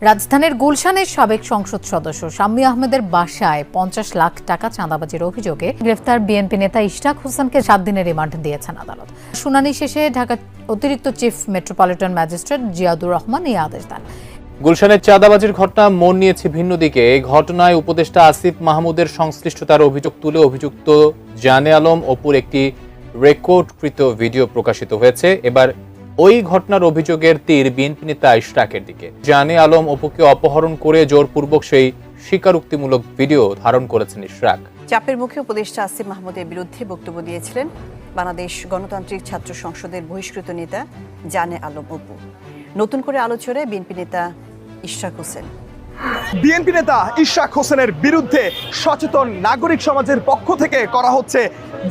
রাজধানীর গুলশানের সাবেক সংসদ সদস্য শাম্মী আহমেদের বাসায় পঞ্চাশ লাখ টাকা চাঁদাবাজির অভিযোগে গ্রেফতার বিএনপি নেতা ইশরাক হোসেনকে সাত দিনের রিমান্ড দিয়েছেন আদালত। শুনানি শেষে ঢাকা অতিরিক্ত chief metropolitan magistrate Ziadur Rahman এই আদেশ দেন। গুলশানের চাঁদাবাজির ঘটনা মন নিয়েছে ভিন্ন দিকে। এই ঘটনায় উপদেষ্টা আসিফ মাহমুদের সংশ্লিষ্টতার অভিযোগ তুলে অভিযুক্ত জানে আলম অপুর একটি রেকর্ডকৃত ভিডিও প্রকাশিত হয়েছে। এবার ওই ঘটনার অভিযোগের তীর বিএনপি নেতা ইশরাকের দিকে। জানে আলম অপুকে অপহরণ করে জোরপূর্বক সেই স্বীকারোক্তিমূলক ভিডিও ধারণ করেছেন ইশরাক। চাপের মুখে উপদেষ্টা আসিফ মাহমুদের বিরুদ্ধে বক্তব্য দিয়েছিলেন বাংলাদেশ গণতান্ত্রিক ছাত্র সংসদের বহিষ্কৃত নেতা জানে আলম অপু। নতুন করে আলোচনায় বিএনপি নেতা ইশরাক হোসেন। বিএনপি নেতা ইশাক হোসেনের বিরুদ্ধে সচেতন নাগরিক সমাজের পক্ষ থেকে করা হচ্ছে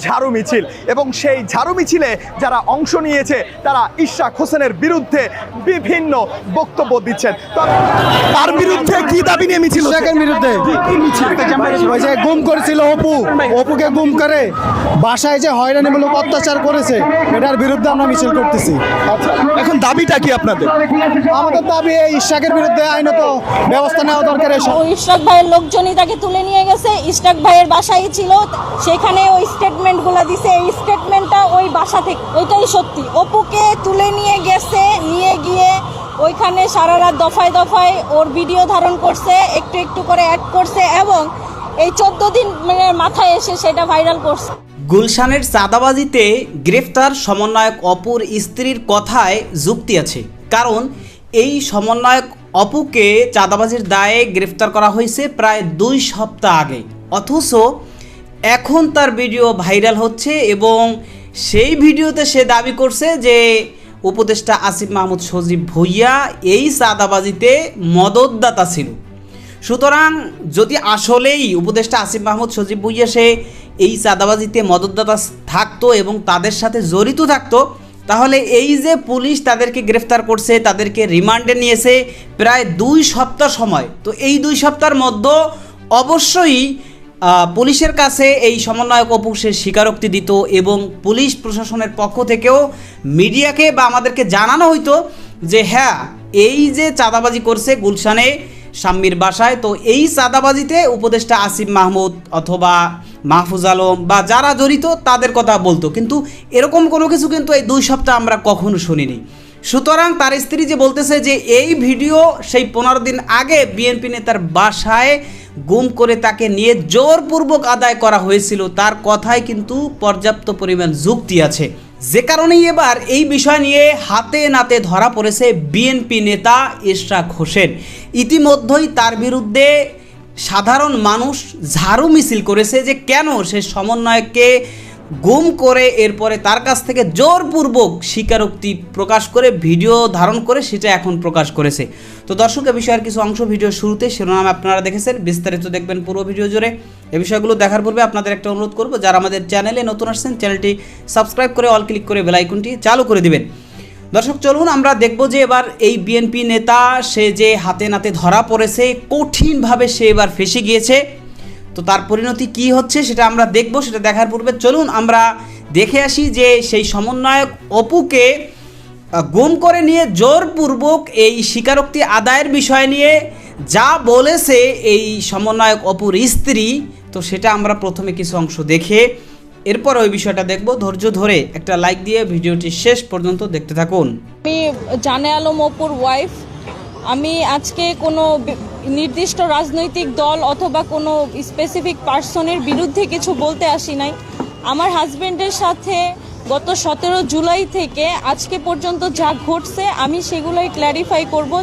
ঝাড়ু মিছিল। এবং সেই ঝাড়ু মিছিলে যারা অংশ নিয়েছে তারা ইশাক হোসেনের বিরুদ্ধে বিভিন্ন বক্তব্য দিচ্ছেন। তার বিরুদ্ধে কি দাবি নিয়ে মিছিল? ইশাকের বিরুদ্ধে? যে গুম করেছিল অপু। অপুকে গুম করে। বাসায় যে হয়রানিমূলক অত্যাচার করেছে এটার বিরুদ্ধে আমরা মিছিল করতেছি। এখন দাবিটা কি আপনাদের? আমাদের দাবি এই ইশাকের বিরুদ্ধে আইনত ব্যবস্থা নেওয়া দরকার ইশরাক ভাইয়ের লোকজনই তাকে তুলে নিয়ে গেছে। ইশরাক ভাইয়ের বাসায় ছিল সেখানে ওই স্টেটমেন্টগুলো দিছে। এই স্টেটমেন্টটা ওই বাসা থেকে ওইটাই সত্যি। অপুকে তুলে নিয়ে গেছে নিয়ে গিয়ে ওইখানে সারা রাত দফায় দফায় ওর ভিডিও ধারণ করছে একটু একটু করে অ্যাড করছে এবং এই চোদ্দ দিন মানে মাথায় এসে সেটা ভাইরাল করছে। গুলশানের চাঁদাবাজিতে গ্রেফতার সমন্বয়ক অপুর স্ত্রীর কথায় যুক্তি আছে। কারণ এই সমন্বয়ক অপুকে চাঁদাবাজির দায়ে গ্রেফতার করা হয়েছে প্রায় দুই সপ্তাহ আগে। অথচ এখন তার ভিডিও ভাইরাল হচ্ছে এবং সেই ভিডিওতে সে দাবি করছে যে উপদেষ্টা আসিফ মাহমুদ সজীব ভুইয়া এই চাঁদাবাজিতে মদতদাতা ছিল। সুতরাং যদি আসলেই উপদেষ্টা আসিফ মাহমুদ সজীব ভুইয়া সে এই চাঁদাবাজিতে মদতদাতা থাকতো এবং তাদের সাথে জড়িত থাকতো তাহলে এই যে পুলিশ তাদেরকে গ্রেফতার করছে, তাদেরকে রিমান্ডে নিয়েছে প্রায় দুই সপ্তাহ সময়। তো এই দুই সপ্তাহের মধ্যে অবশ্যই পুলিশের কাছে এই সমন্বয়ক অপু সে স্বীকারোক্তি দিত এবং পুলিশ প্রশাসনের পক্ষ থেকেও মিডিয়াকে বা আমাদেরকে জানানো হইতো যে হ্যাঁ এই যে চাঁদাবাজি করছে গুলশানে শাম্মীর বাসায়। তো এই চাঁদাবাজিতে উপদেষ্টা আসিফ মাহমুদ অথবা মাহফুজ আলম বা যারা জড়িত, তাদের কথা বলতো। কিন্তু এরকম কোনো কিছু কিন্তু এই দুই সপ্তাহ আমরা কখনো শুনিনি। সুতরাং তার স্ত্রী যে বলতেছে যে এই ভিডিও সেই পনেরো দিন আগে বিএনপি নেতার বাসায় গুম করে তাকে নিয়ে জোরপূর্বক আদায় করা হয়েছিল, তার কথায় কিন্তু পর্যাপ্ত পরিমাণ যুক্তি আছে। যে কারণেই এবার এই বিষয় নিয়ে হাতে নাতে ধরা পড়েছে বিএনপি নেতা ইশরাক হোসেন। ইতিমধ্যেই তার বিরুদ্ধে সাধারণ মানুষ ঝাড়ু মিছিল করেছে যে কেন সে সমন্বয়ককে গুম করে এরপরে তার কাছ থেকে জোরপূর্বক স্বীকারোক্তি প্রকাশ করে, ভিডিও ধারণ করে সেটা এখন প্রকাশ করেছে। তো দর্শক, এ বিষয়ের কিছু অংশ ভিডিও শুরুতে শিরোনাম আপনারা দেখেছেন। বিস্তারিত দেখবেন পুরো ভিডিও জুড়ে। এ বিষয়গুলো দেখার পূর্বে আপনাদের একটা অনুরোধ করব, যারা আমাদের চ্যানেলে নতুন আসছেন, চ্যানেলটি সাবস্ক্রাইব করে অল ক্লিক করে বেলাইকনটি চালু করে দিবেন। দর্শক, চলুন আমরা দেখব যে এবার এই বিএনপি নেতা, সে যে হাতে নাতে ধরা পড়েছে, কঠিনভাবে সে এবার ফেসে গিয়েছে। তো তার পরিণতি কি হচ্ছে সেটা আমরা দেখব, সেটা দেখার পূর্বে চলুন আমরা দেখে আসি যে সেই সমন্বয়ক অপুকে গুম করে নিয়ে জোরপূর্বক এই স্বীকারোক্তি আদায়ের বিষয় নিয়ে যা বলেছে এই সমন্বয়ক অপুর স্ত্রী, তো সেটা আমরা প্রথমে কিছু অংশ দেখে এরপর ওই বিষয়টা দেখব। ধৈর্য ধরে একটা লাইক দিয়ে ভিডিওটি শেষ পর্যন্ত দেখতে থাকুন। আমি জানে আলম অপুর ওয়াইফ আমি আজকে কোনো নির্দিষ্ট রাজনৈতিক দল অথবা কোনো স্পেসিফিক পার্সনের বিরুদ্ধে কিছু বলতে আসি নাই। আমার হাজবেন্ডের সাথে গত সতেরো জুলাই থেকে আজকে পর্যন্ত যা ঘটছে, আমি সেগুলোই ক্ল্যারিফাই করব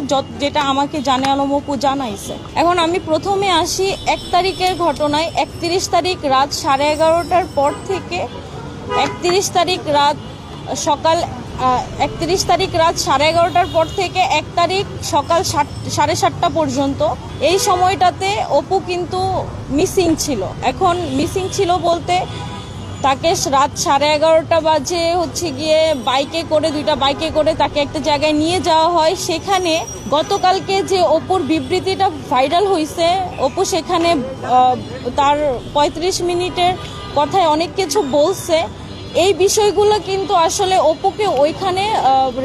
যেটা আমাকে জানে আলম অপু জানাইছে। এখন আমি প্রথমে আসি এক তারিখের ঘটনায়। একত্রিশ তারিখ রাত সাড়ে এগারোটার পর থেকে একত্রিশ তারিখ রাত সকাল একত্রিশ তারিখ রাত সাড়ে এগারোটার পর থেকে এক তারিখ সকাল সাত- সাড়ে সাতটা পর্যন্ত। এই সময়টাতে অপু কিন্তু মিসিং ছিল। এখন মিসিং ছিল বলতে তাকে রাত সাড়ে এগারোটা বাজে হচ্ছে গিয়ে বাইকে করে, দুইটা বাইকে করে তাকে একটা জায়গায় নিয়ে যাওয়া হয়। সেখানে গতকালকে যে অপুর বিবৃতিটা ভাইরাল হয়েছে অপু সেখানে তার পঁয়ত্রিশ মিনিটের কথায় অনেক কিছু বলছে। এই বিষয়গুলো কিন্তু আসলে অপুকে ওইখানে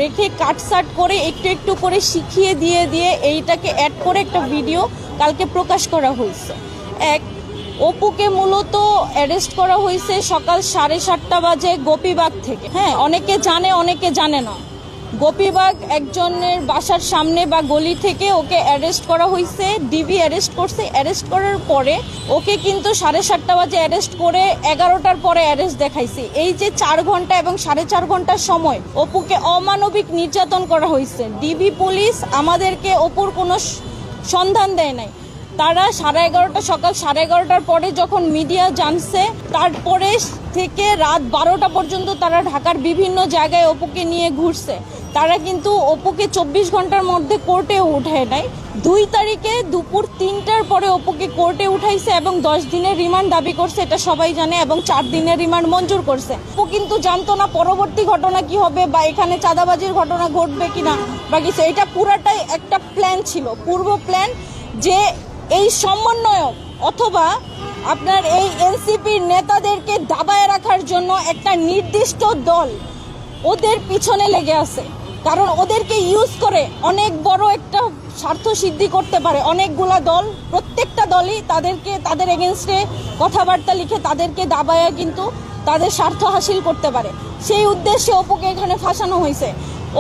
রেখে কাটসাট করে একটু একটু করে শিখিয়ে দিয়ে দিয়ে এইটাকে অ্যাড করে একটা ভিডিও কালকে প্রকাশ করা হয়েছে। এক, অপুকে মূলত অ্যারেস্ট করা হয়েছে সকাল সাড়ে সাতটা বাজে গোপীবাগ থেকে। হ্যাঁ অনেকে জানে অনেকে জানে না। গোপীবাগ একজনের বাসার সামনে বা গলি থেকে ওকে অ্যারেস্ট করা হয়েছে ডিবি অ্যারেস্ট করছে। অ্যারেস্ট করার পরে ওকে কিন্তু সাড়ে সাতটা বাজে অ্যারেস্ট করে এগারোটার পরে অ্যারেস্ট দেখাইছে। এই যে চার ঘণ্টা এবং সাড়ে চার ঘণ্টার সময় অপুকে অমানবিক নির্যাতন করা হয়েছে ডিবি পুলিশ আমাদেরকে অপুর কোনো সন্ধান দেয় নাই। তারা সাড়ে এগারোটা, সকাল সাড়ে এগারোটার পরে যখন মিডিয়া জানছে, তারপরে থেকে রাত বারোটা পর্যন্ত তারা ঢাকার বিভিন্ন জায়গায় অপুকে নিয়ে ঘুরছে। তারা কিন্তু অপুকে চব্বিশ ঘণ্টার মধ্যে কোর্টে উঠায় নাই। দুই তারিখে দুপুর তিনটার পরে অপুকে কোর্টে উঠাইছে এবং দশ দিনের রিমান্ড দাবি করছে, এটা সবাই জানে, এবং চার দিনের রিমান্ড মঞ্জুর করছে। অপু কিন্তু জানতো না পরবর্তী ঘটনা কি হবে বা এখানে চাঁদাবাজির ঘটনা ঘটবে কিনা। বা কিছু এটা পুরাটাই একটা প্ল্যান ছিল। পূর্ব প্ল্যান যে এই সমন্বয়ক অথবা আপনার এই এনসিপির নেতাদেরকে দাবায় রাখার জন্য একটা নির্দিষ্ট দল ওদের পিছনে লেগে আছে। কারণ ওদেরকে ইউজ করে অনেক বড় একটা স্বার্থ সিদ্ধি করতে পারে। অনেকগুলা দল, প্রত্যেকটা দলই তাদেরকে, তাদের এগেনস্টে কথাবার্তা লিখে তাদেরকে দাবায় কিন্তু তাদের স্বার্থ হাসিল করতে পারে। সেই উদ্দেশ্যে অপুকে এখানে ফাঁসানো হয়েছে।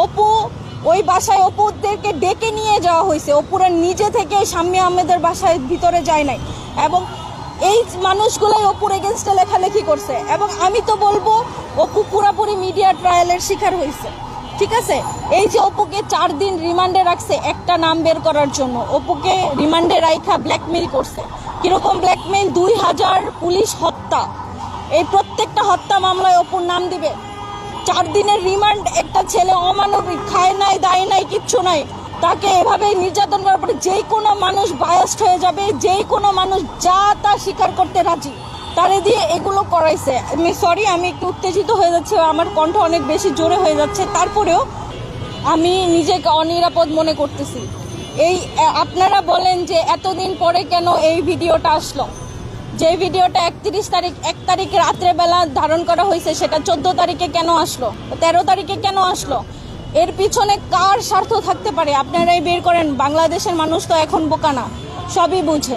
অপু, ওই বাসায় অপুদেরকে ডেকে নিয়ে যাওয়া হয়েছে। অপুরা নিজে থেকে শাম্মী আহমেদের বাসায় ভিতরে যায় নাই। এবং এই মানুষগুলাই অপুর এগেনস্টে লেখালেখি করছে। এবং আমি তো বলব, অপু পুরাপুরি মিডিয়া ট্রায়ালের শিকার হয়েছে। ঠিক আছে? এই যে অপুকে চার দিন রিমান্ডে রাখছে, একটা নাম বের করার জন্য। অপুকে রিমান্ডে রাইখা ব্ল্যাকমেইল করছে। কীরকম ব্ল্যাকমেইল? দুই হাজার পুলিশ হত্যা। এই প্রত্যেকটা হত্যা মামলায় অপুর নাম দিবে। চার দিনের রিমান্ড, একটা ছেলে অমানবিক, খায় নাই, দায় নাই, কিচ্ছু নাই। তাকে এভাবে নির্যাতন করার পরে যে কোনো মানুষ বায়াস্ট হয়ে যাবে যে কোনো মানুষ যা তা স্বীকার করতে রাজি। তারে দিয়ে এগুলো করাইছে। আমি সরি আমি একটু উত্তেজিত হয়ে যাচ্ছে, আমার কণ্ঠ অনেক বেশি জোরে হয়ে যাচ্ছে। তারপরেও আমি নিজেকে অনিরাপদ মনে করতেছি। এই আপনারা বলেন যে এতদিন পরে কেন এই ভিডিওটা আসলো? যে ভিডিওটা একত্রিশ তারিখ, এক তারিখ রাত্রেবেলা ধারণ করা হয়েছে, সেটা চোদ্দ তারিখে কেন আসলো? তেরো তারিখে কেন আসলো? এর পিছনে কার স্বার্থ থাকতে পারে? আপনারাই বের করেন। বাংলাদেশের মানুষ তো এখন বোকা না, সবই বুঝে।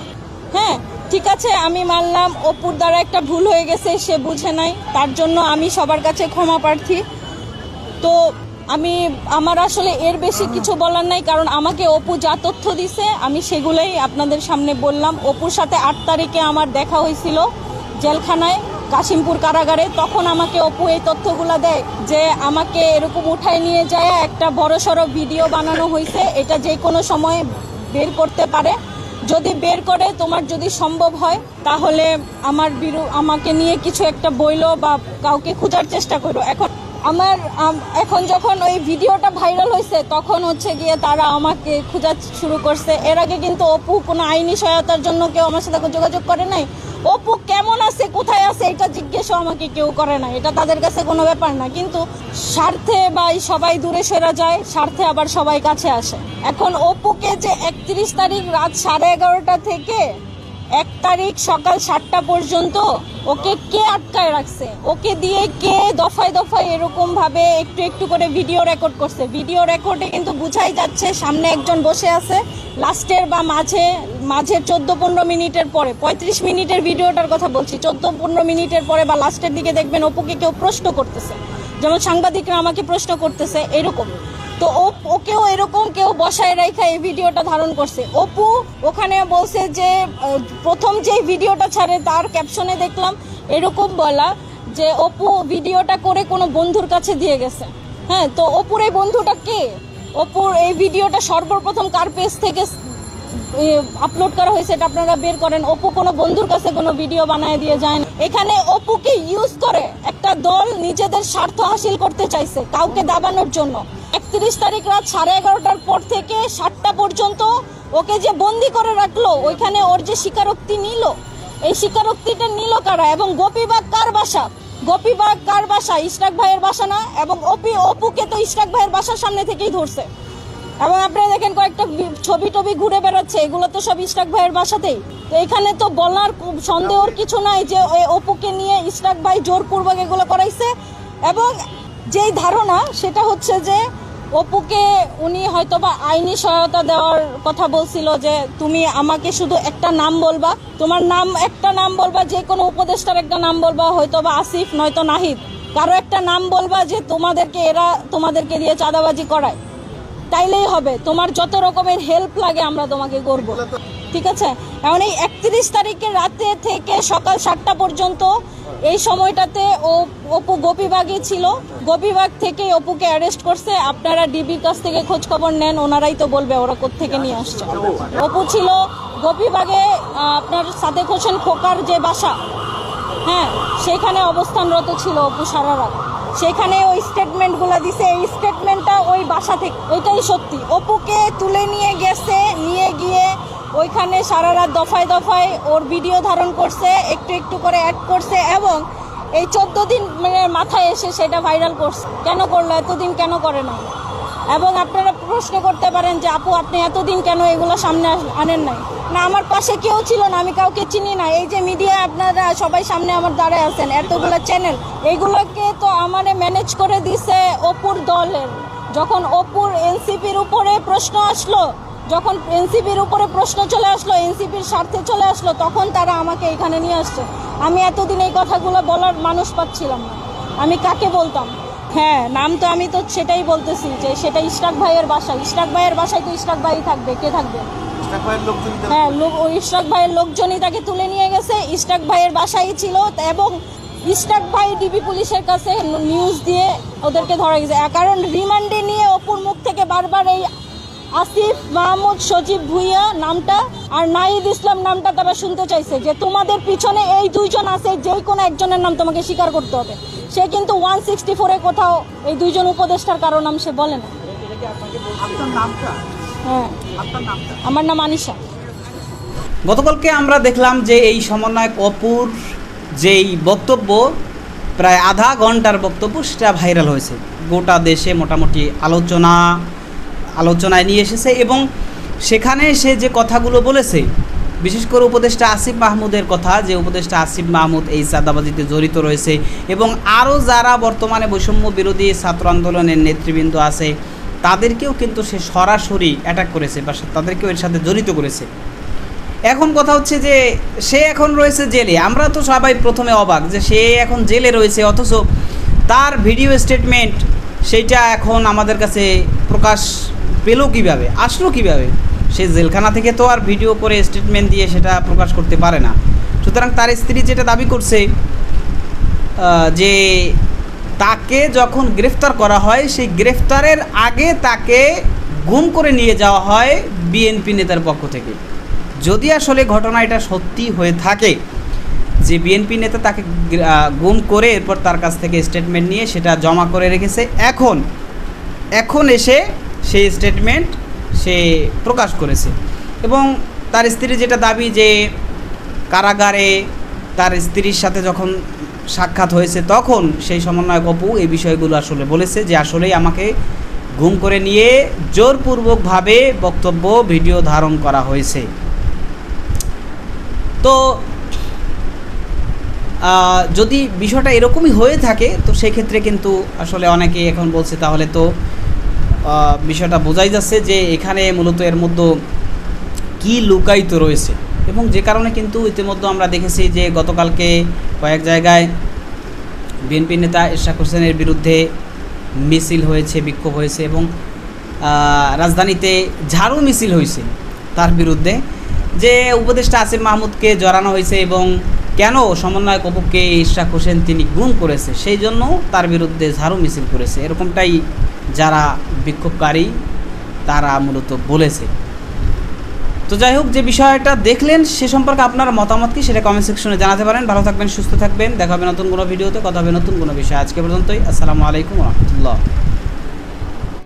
হ্যাঁ ঠিক আছে, আমি মানলাম অপুর দ্বারা একটা ভুল হয়ে গেছে, সে বুঝে নাই। তার জন্য আমি সবার কাছে ক্ষমা প্রার্থী। তো আমি, আমার আসলে এর বেশি কিছু বলার নাই, কারণ আমাকে অপু যা তথ্য দিছে, আমি সেগুলোই আপনাদের সামনে বললাম। অপুর সাথে আট তারিখে আমার দেখা হয়েছিল জেলখানায়, কাশিমপুর কারাগারে। তখন আমাকে অপু এই তথ্যগুলো দেয় যে আমাকে এরকম উঠায় নিয়ে যায়, একটা বড় সড়ো ভিডিও বানানো হয়েছে। এটা যে কোনো সময় বের করতে পারে। যদি বের করে, তোমার যদি সম্ভব হয়, তাহলে আমার বিরু, আমাকে নিয়ে কিছু একটা বইলো বা কাউকে খোঁজার চেষ্টা করো। এখন আমার এখন যখন ওই ভিডিওটা ভাইরাল হয়েছে তখন হচ্ছে গিয়ে তারা আমাকে খোঁজা শুরু করছে। এর আগে কিন্তু অপু কোনো আইনি সহায়তার জন্য কেউ আমার সাথে যোগাযোগ করে নাই। অপু কেমন আছে, কোথায় আছে, এটা জিজ্ঞাসা আমাকে কেউ করে না। এটা তাদের কাছে কোনো ব্যাপার না, কিন্তু স্বার্থে বা সবাই দূরে সেরা যায়, স্বার্থে আবার সবাই কাছে আসে। এখন অপুকে যে একত্রিশ তারিখ রাত সাড়ে এগারোটা থেকে এক তারিখ সকাল সাতটা পর্যন্ত ওকে কে আটকায় রাখছে? ওকে দিয়ে কে দফায় দফায় এরকম ভাবে একটু একটু করে ভিডিও রেকর্ড করছে? ভিডিও রেকর্ডে কিন্তু বুঝাই যাচ্ছে সামনে একজন বসে আছে, লাস্টের বা মাঝে মাঝে চোদ্দ পনেরো মিনিটের পরে, পঁয়ত্রিশ মিনিটের ভিডিওটার কথা বলছি, চোদ্দ পনেরো মিনিটের পরে বা লাস্টের দিকে দেখবেন অপুকে কেউ প্রশ্ন করতেছে। যেমন সাংবাদিকরা আমাকে প্রশ্ন করতেছে, এরকম। তো ও, ওকেও এরকম কেউ বসায় রেখা এই ভিডিওটা ধারণ করছে। অপু ওখানে বলছে যে প্রথম যে ভিডিওটা ছাড়ে তার ক্যাপশনে দেখলাম, এরকম বলা যে, অপু ভিডিওটা করে কোনো বন্ধুর কাছে দিয়ে গেছে। হ্যাঁ তো অপুর এই বন্ধুটা কে? অপুর এই ভিডিওটা সর্বপ্রথম কার পেজ থেকে আপলোড করা হয়েছে এটা আপনারা বের করেন। অপু কোনো বন্ধুর কাছে কোনো ভিডিও বানায় দিয়ে যায় না। এখানে অপুকে ইউজ করে? একটা দল নিজেদের স্বার্থ হাসিল করতে চাইছে, কাউকে দাবানোর জন্য। একত্রিশ তারিখ রাত সাড়ে এগারোটার পর থেকে সাতটা পর্যন্ত ওকে যে বন্দি করে রাখল, ওইখানে ওর যে স্বীকারোক্তি নিল, এই স্বীকারোক্তিটা নিল কারা? এবং গোপীবাগ কার বাসা? গোপীবাগ কার বাসা? ইশরাক ভাইয়ের বাসা না? এবং অপি অপুকে তো ইশরাক ভাইয়ের বাসার সামনে থেকেই ধরছে। এবং আপনারা দেখেন কয়েকটা ছবি টবি ঘুরে বেড়াচ্ছে। এগুলো তো সব ইস্টাক ভাইয়ের বাসাতেই। তো এখানে তো বলার সন্দেহর কিছু নাই যে অপুকে নিয়ে ইস্টাক ভাই জোরপূর্বক এগুলো করাইছে। এবং যেই ধারণা, সেটা হচ্ছে যে অপুকে উনি হয়তো বা আইনি সহায়তা দেওয়ার কথা বলছিল যে, তুমি আমাকে শুধু একটা নাম বলবা। তোমার নাম, একটা নাম বলবা, যে কোনো উপদেষ্টার একটা নাম বলবা হয়তো বা আসিফ, নয়তো নাহিদ। কারও একটা নাম বলবা যে তোমাদেরকে এরা তোমাদেরকে দিয়ে চাঁদাবাজি করায়। তাইলেই হবে। তোমার যত রকমের হেল্প লাগে আমরা তোমাকে করব। ঠিক আছে? এখন এই একত্রিশ তারিখের রাতে থেকে সকাল সাতটা পর্যন্ত এই সময়টাতে ও, অপু গোপীবাগই ছিল। গোপীবাগ থেকে অপুকে অ্যারেস্ট করছে। আপনারা ডিবির কাছ থেকে খোঁজ খবর নেন, ওনারাই তো বলবে ওরা থেকে নিয়ে আসছে। অপু ছিল গোপীবাগে আপনার সাদেক হোসেন খোকার যে বাসা। হ্যাঁ সেখানে অবস্থানরত ছিল অপু সারা রাত। সেখানে ওই স্টেটমেন্টগুলো দিছে, এই স্টেটমেন্টটা ওই বাসা থেকে, ওইটাই সত্যি। অপুকে তুলে নিয়ে গেছে, নিয়ে গিয়ে ওইখানে সারা রাত দফায় দফায় ওর ভিডিও ধারণ করছে, একটু একটু করে অ্যাড করছে এবং এই চোদ্দ দিন মানে মাথায় এসে সেটা ভাইরাল করছে। কেন করল? এতদিন কেন করে না এবং আপনারা প্রশ্ন করতে পারেন যে, আপু, আপনি এতদিন কেন এগুলো সামনে আনেন নাই? না, আমার পাশে কেউ ছিল না, আমি কাউকে চিনি না। এই যে মিডিয়া আপনারা সবাই সামনে আমার দাঁড়ায় আছেন, এতগুলো চ্যানেল এইগুলোকে তো আমারে ম্যানেজ করে দিছে অপুর দলের। যখন অপুর এনসিপির উপরে প্রশ্ন আসলো, যখন এনসিপির উপরে প্রশ্ন চলে আসলো, এনসিপির স্বার্থে চলে আসলো, তখন তারা আমাকে এখানে নিয়ে আসছে। আমি এতদিন এই কথাগুলো বলার মানুষ পাচ্ছিলাম না। আমি কাকে বলতাম? হ্যাঁ নাম তো আমি তো সেটাই বলতেছি যে সেটা ইশরাক ভাইয়ের বাসা। ইশরাক ভাইয়ের বাসায় তো ইশরাক ভাই থাকবে কে থাকবে? হ্যাঁ লোক ওই ইশরাক ভাইয়ের লোকজনই তাকে তুলে নিয়ে গেছে। ইশরাক ভাইয়ের বাসাই ছিল এবং ইশরাক ভাই ডিবি পুলিশের কাছে নিউজ দিয়ে ওদেরকে ধরা গেছে। কারণ রিমান্ডে নিয়ে অপুর মুখ থেকে বারবার এই আসিফ মাহমুদ সজীব ভুইয়া নামটা আর নাহিদ ইসলাম নামটা তারা শুনতে চাইছে যে তোমাদের পিছনে এই দুইজন আছে যে কোনো একজনের নাম তোমাকে স্বীকার করতে হবে। সে কিন্তু ওয়ান সিক্সটি ফোরে কোথাও এই দুইজন উপদেষ্টার কারও নাম সে বলে না। হ্যাঁ। আমার নাম আনিশা। গতকালকে আমরা দেখলাম যে এই সমন্বয়ক অপুর যেই বক্তব্য প্রায় আধা ঘণ্টার বক্তব্য সেটা ভাইরাল হয়েছে। গোটা দেশে মোটামুটি আলোচনা আলোচনায় নিয়ে এসেছে এবং সেখানে সে যে কথাগুলো বলেছে, বিশেষ করে উপদেষ্টা আসিফ মাহমুদের কথা, যে উপদেষ্টা আসিফ মাহমুদ এই চাঁদাবাজিতে জড়িত রয়েছে এবং আরও যারা বর্তমানে বৈষম্য বিরোধী ছাত্র আন্দোলনের নেতৃবৃন্দ আছে, তাদেরকেও কিন্তু সে সরাসরি অ্যাটাক করেছে বা তাদেরকেও এর সাথে জড়িত করেছে। এখন কথা হচ্ছে যে, সে এখন রয়েছে জেলে। আমরা তো সবাই প্রথমে অবাক যে সে এখন জেলে রয়েছে, অথচ তার ভিডিও স্টেটমেন্ট সেইটা এখন আমাদের কাছে প্রকাশ পেল কীভাবে? আসলো কীভাবে? সে জেলখানা থেকে তো আর ভিডিও করে স্টেটমেন্ট দিয়ে সেটা প্রকাশ করতে পারে না। সুতরাং তার স্ত্রী যেটা দাবি করছে যে তাকে যখন গ্রেফতার করা হয়, সেই গ্রেফতারের আগে তাকে গুম করে নিয়ে যাওয়া হয় বিএনপি নেতার পক্ষ থেকে। যদি আসলে ঘটনা এটা সত্যি হয়ে থাকে যে বিএনপি নেতা তাকে গুম করে এরপর তার কাছ থেকে স্টেটমেন্ট নিয়ে সেটা জমা করে রেখেছে, এখন এখন এসে সেই স্টেটমেন্ট সে প্রকাশ করেছে। এবং তার স্ত্রী যেটা দাবি যে কারাগারে তার স্ত্রীর সাথে যখন সাক্ষাৎ হয়েছে তখন সেই সমন্বয়ক অপু এই বিষয়গুলো আসলে বলেছে যে আসলেই আমাকে ঘুম করে নিয়ে জোরপূর্বকভাবে বক্তব্য, ভিডিও ধারণ করা হয়েছে। তো যদি বিষয়টা এরকমই হয়ে থাকে, তো সেক্ষেত্রে কিন্তু আসলে অনেকে এখন বলছে তাহলে তো বিষয়টা বোঝাই যাচ্ছে যে এখানে মূলত এর মধ্যে কি লুকায়িত রয়েছে। এবং যে কারণে কিন্তু ইতিমধ্যে আমরা দেখেছি যে গতকালকে কয়েক জায়গায় বিএনপি নেতা ইশাক হোসেনের বিরুদ্ধে মিছিল হয়েছে, বিক্ষোভ হয়েছে এবং রাজধানীতে ঝাড়ু মিছিল হয়েছে তার বিরুদ্ধে। যে উপদেষ্টা আসিফ মাহমুদকে জড়ানো হয়েছে এবং কেন সমন্বয়ক অপুকে ইশাক হোসেন তিনি গুম করেছে, সেই জন্য তার বিরুদ্ধে ঝাড়ু মিছিল করেছে, এরকমটাই যারা বিক্ষোভকারী, তারা মূলত বলেছে। তো যাই হোক, যে বিষয়টা দেখলেন, সে সম্পর্কে আপনার মতামত কি সেটা কমেন্ট সেকশনে জানাতে পারেন। ভালো থাকবেন, সুস্থ থাকবেন। দেখা হবে নতুন কোনো ভিডিওতে কথা হবে নতুন কোনো বিষয় আজকে পর্যন্তই। আসসালামু আলাইকুম রহমতুল্লাহ।